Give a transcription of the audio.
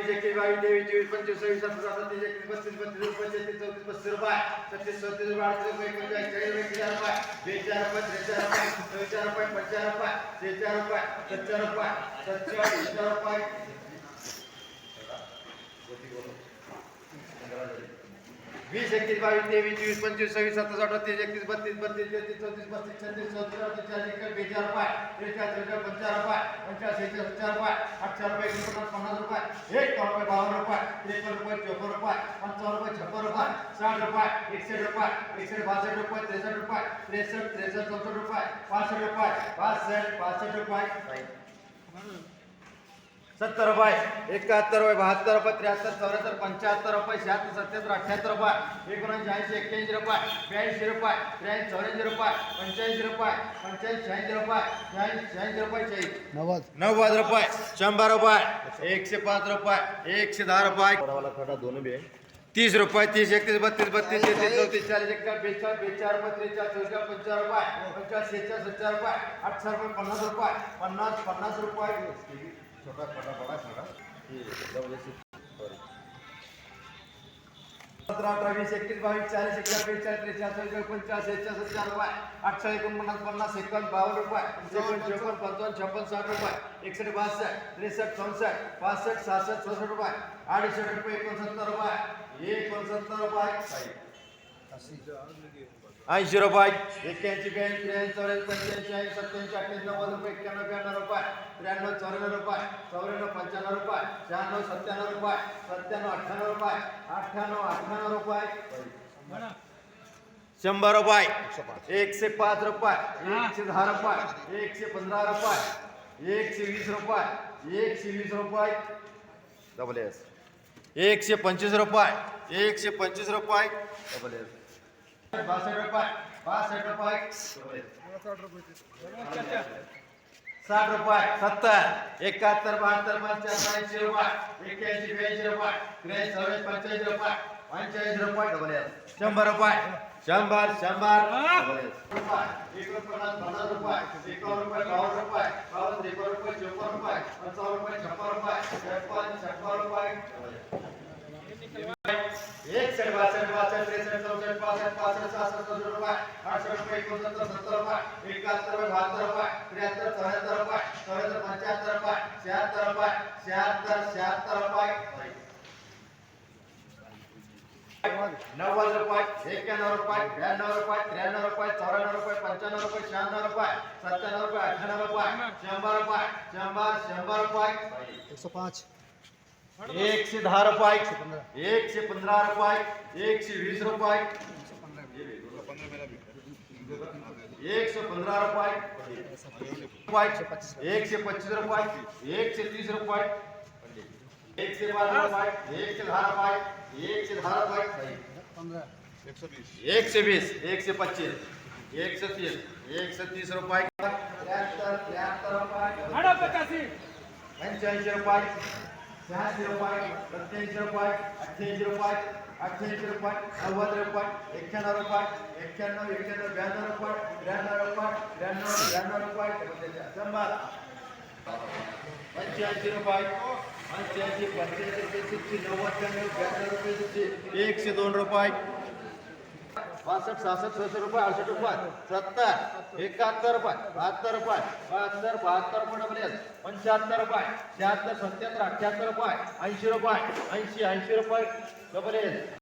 वीस एकवीस बावीस तेवीस चोवीस पंचवीस सव्वीस सत्तावीस अठ्ठावीस एकवीस बत्तीस बत्तीस पंचवीस चौतीस पस्तीस रुपये छत्तीस सत्तीस रुपये अडतीस रुपये एकोणचाळीस चाळीस रुपये चार रुपये बेचार रुपये त्रेचार रुपये चौचार रुपये पंचार रुपये शेचार रुपये सत्तर रुपये सत्तेचाळीस रुपये वीस, एकतीस, बावीस, तेवीस, चोवीस, पंचवीस, सव्वीस, सत्तावीस अठ्ठावीस एकतीस, बत्तीस बत्तीस, तेहतीस, चौतीस, पस्तीस, छत्तीस चौतीस चाळीस एकवीस बेचार रुपये त्रेचाळीस त्रेचाळीस पंचार रुपये पंचाळीस एकशे सत्तर रुपये अठचार रुपये एकोणपन्नास पन्नास रुपये, एक रुपये, बावन्न रुपये, त्रेपन्न रुपये, चोपन्न रुपये, पंचावन्न रुपये, छप्पन रुपये, साठ रुपये, एकसष्ट रुपये, एकसष्ट, बासष्ट रुपये, त्रेसष्ट रुपये, त्रेसष्ट त्रेसष्ट, चौसष्ट रुपये, पासष्ट रुपये पासष्ट पासष्ट रुपये. सत्तर रुपये एकाहत्तर रुपये बहात्तर रुपये त्र्याहत्तर चौऱ्याहत्तर पंच्याहत्तर रुपये शहात्तर सत्याहत्तर अठ्याहत्तर रुपये एकोणऐंशी ऐंशी एक्क्याऐंशी रुपये ब्याऐंशी रुपये त्र्याऐंशी चौऱ्याऐंशी रुपये पंच्याऐंशी रुपये पंच्याऐंशी शहाऐंशी रुपये शहाऐंशी शहाऐंशी रुपये चाळीस. नव्वद. नव्वद रुपये शंभर रुपये एकशे पाच रुपये एकशे दहा रुपये. दोन बी तीस रुपये तीस एकतीस बत्तीस बत्तीस तेहतीस चौतीस चाळीस. एकचाळीस बेचाळीस बेचाळीस रुपये त्रेचाळीस चौचाळीस पंचाळीस रुपये पंचाळीस शेहेचाळीस सत्तर रुपये अठ्ठार रुपये पन्नास रुपये पन्नास पन्नास रुपये. छोटा छोटा, बडा, छोटा। सतरा अठरा वीस एकतीस बावीस चाळीस एकचाळीस बेचाळीस रुपये अठरा रुपये एकोण चोपन्न छप्पन, साठ रुपये एकसष्ट बासष्ट त्रेसष्ट चौसष्ट पासष्ट सहासष्ट सहासष्ट रुपये अडुसष्ट रुपये एकोणसत्तर रुपये ऐंशी रुपये एक्क्याऐंशी ब्याऐंशी त्र्याऐंशी चौऱ्याऐंशी पंच्याऐंशी ऐंशी सत्त्याऐंशी अठ्ठ्याऐंशी नव्वद रुपये एक्क्याण्णव ब्याण्णव रुपये त्र्याण्णव चौऱ्याण्णव रुपये चौऱ्याण्णव पंच्याण्णव रुपये शहाण्णव सत्त्याण्णव रुपये सत्त्याण्णव अठ्ठ्याण्णव रुपये अठ्ठ्याण्णव अठ्ठ्याण्णव रुपये शंभर रुपये एकशे पाच रुपये एकशे दहा रुपये एकशे पंधरा रुपये एकशे वीस रुपये एकशे वीस रुपये डबल एस एकशे पंचवीस रुपये एकशे पंचवीस रुपये डबल एस बासष्ट रुपये बासष्ट रुपये साठ रुपये सत्तर एकाहत्तर बहात्तर पंच्याहत्तर ऐंशी रुपये एक्क्याऐंशी ब्याऐंशी रुपये त्र्याऐंशी चौऱ्याऐंशी पंच्याऐंशी रुपये पंच्याऐंशी रुपये डबल शंभर रुपये शंभर शंभर एकोणपन्नास पन्नास रुपये एकावन्न रुपये बावन्न रुपये बावन्न त्रेपन्न रुपये चोपन्न रुपये पंचावन्न रुपये छप्पन रुपये छप्पन छप्पन रुपये एक सेट पासष्ट सहासष्ट सदुसष्ट रुपये अडुसष्ट रुपये पाच। एकशे दहा रुपये एकशे पंधरा रुपये एकशे वीस रुपये एकशे पंधरा रुपये रुपये एकशे पच्चीस रुपये एकशे तीस रुपये एकशे पाच रुपये एकशे दहा रुपये एकशे दहा रुपये पंधरा एकशे वीस एकशे पच्चीस एकशे तीस एकशे तीस रुपये त्र्याहत्तर त्र्याहत्तर रुपये पंच्याऐंशी रुपये शहाऐंशी रुपये सत्याऐंशी रुपये अठ्ठ्याऐंशी रुपये अठ्ठ्याऐंशी रुपये नव्वद रुपये एक्क्याण्णव रुपये एक्क्याण्णव एक्क्याण्णव ब्याण्णव रुपये ब्याण्णव रुपये ब्याण्णव ब्याण्णव रुपये शंभर पंच्याऐंशी रुपये पंच्याऐंशी पंच्याऐंशी तेहतीसशे नव्वद रुपये एकशे दोन रुपये पासष्ट सहासष्ट सहासष्ट रुपये अडसष्ट रुपये सत्तर एकाहत्तर रुपये बहात्तर रुपये बहात्तर बहात्तर रुपये डबल पंच्याहत्तर रुपये शहात्तर सत्याहत्तर अठ्ठ्याहत्तर रुपये ऐंशी रुपये ऐंशी ऐंशी रुपये डबल एस